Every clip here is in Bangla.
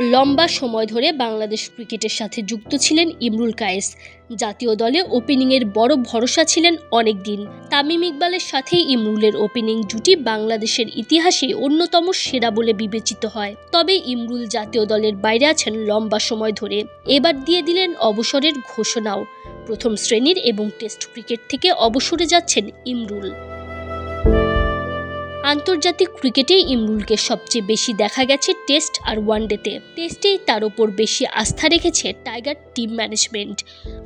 লম্বা সময় ধরে বাংলাদেশ ক্রিকেটের সাথে যুক্ত ছিলেন ইমরুল কায়েস। জাতীয় দলে ওপেনিংয়ের বড় ভরসা ছিলেন অনেক দিন তামিম ইকবালের সাথে ইমরুলের ওপেনিং জুটি বাংলাদেশের ইতিহাসে অন্যতম সেরা বলে বিবেচিত হয়। তবে ইমরুল জাতীয় দলের বাইরে আছেন লম্বা সময় ধরে। এবার দিয়ে দিলেন অবসরের ঘোষণাও। প্রথম শ্রেণির এবং টেস্ট ক্রিকেট থেকে অবসরে যাচ্ছেন ইমরুল। আন্তর্জাতিক ক্রিকেটেই ইমরুলকে সবচেয়ে বেশি দেখা গেছে টেস্ট আর ওয়ানডেতে। টেস্টেই তার ওপর বেশি আস্থা রেখেছে টাইগার টিম ম্যানেজমেন্ট।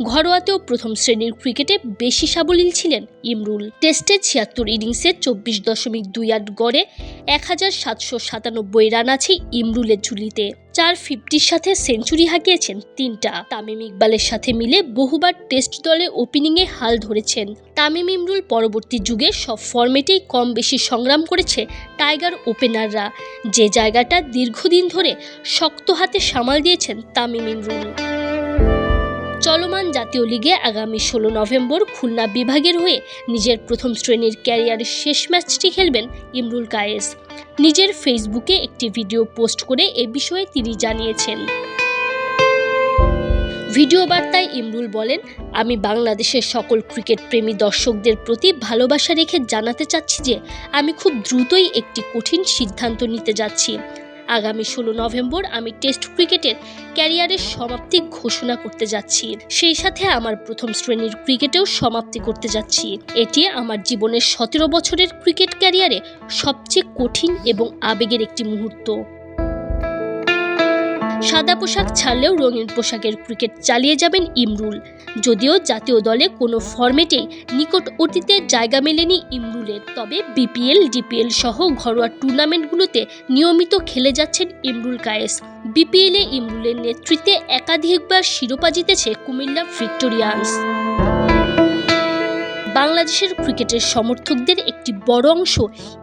ঘরোয়াতেও প্রথম শ্রেণির ক্রিকেটে বেশি সাবলীল ছিলেন ইমরুল। টেস্টে ছিয়াত্তর ইনিংসে চব্বিশ দশমিক দুই আট গড়ে এক হাজার সাতশো সাতানব্বই রান আছে ইমরুলের ঝুলিতে। চার ফিফটির সাথে সেঞ্চুরি হাঁকিয়েছেন তিনটা। তামিম ইকবালের সাথে মিলে বহুবার টেস্ট দলে ওপেনিংয়ে হাল ধরেছেন। তামিম ইমরুল পরবর্তী যুগে সব ফর্মেটেই কম বেশি সংগ্রাম করেছে টাইগার ওপেনাররা। যে জায়গাটা দীর্ঘদিন ধরে শক্ত হাতে সামাল দিয়েছেন তামিম ইমরুল। চলমান জাতীয় লিগে আগামী ষোলো নভেম্বর খুলনা বিভাগের হয়ে নিজের প্রথম শ্রেণির ক্যারিয়ারের শেষ ম্যাচটি খেলবেন ইমরুল কায়েস। নিজের ফেসবুকে একটি ভিডিও পোস্ট করে এ বিষয়ে তিনি জানিয়েছেন। ভিডিও বার্তায় ইমরুল বলেন, আমি বাংলাদেশের সকল ক্রিকেট প্রেমী দর্শকদের প্রতি ভালোবাসা রেখে জানাতে চাচ্ছি যে, আমি খুব দ্রুতই একটি কঠিন সিদ্ধান্ত নিতে যাচ্ছি। আগামী ষোলো নভেম্বর আমি টেস্ট ক্রিকেটের ক্যারিয়ারের সমাপ্তি ঘোষণা করতে যাচ্ছি। সেই সাথে আমার প্রথম শ্রেণির ক্রিকেটেও সমাপ্তি করতে যাচ্ছি। এটি আমার জীবনের সতেরো বছরের ক্রিকেট ক্যারিয়ারে সবচেয়ে কঠিন এবং আবেগের একটি মুহূর্ত। সাদা পোশাক ছাড়লেও রঙিন পোশাকের ক্রিকেট চালিয়ে যাবেন ইমরুল। যদিও জাতীয় দলে কোনো ফর্মেটে নিকট অতীতে জায়গা মেলেনি ইমরুলের, তবে বিপিএল, ডিপিএল সহ ঘরোয়া টুর্নামেন্টগুলোতে নিয়মিত খেলে যাচ্ছেন ইমরুল কায়েস। বিপিএলে ইমরুলের নেতৃত্বে একাধিকবার শিরোপা জিতেছে কুমিল্লা ভিক্টোরিয়ান্স। বাংলাদেশের ক্রিকেটের সমর্থকদের একটি বড় অংশ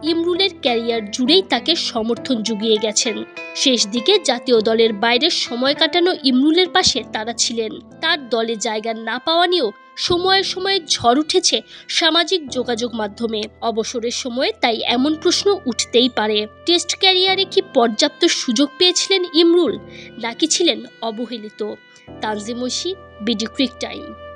ইমরুলের ক্যারিয়ার জুড়েই তাকে সমর্থন জুগিয়ে গেছেন। শেষ দিকে জাতীয় দলের বাইরে সময় কাটানো ইমরুলের পাশে তারা ছিলেন। তার দলে জায়গা না পাওয়া নিয়েও সময়ে সময়ে ঝড় উঠেছে সামাজিক যোগাযোগ মাধ্যমে। অবসরের সময়ে তাই এমন প্রশ্ন উঠতেই পারে। টেস্ট ক্যারিয়ারে কি পর্যাপ্ত সুযোগ পেয়েছিলেন ইমরুল? নাকি ছিলেন অবহেলিত? Tanzim Oishi, B D cric time.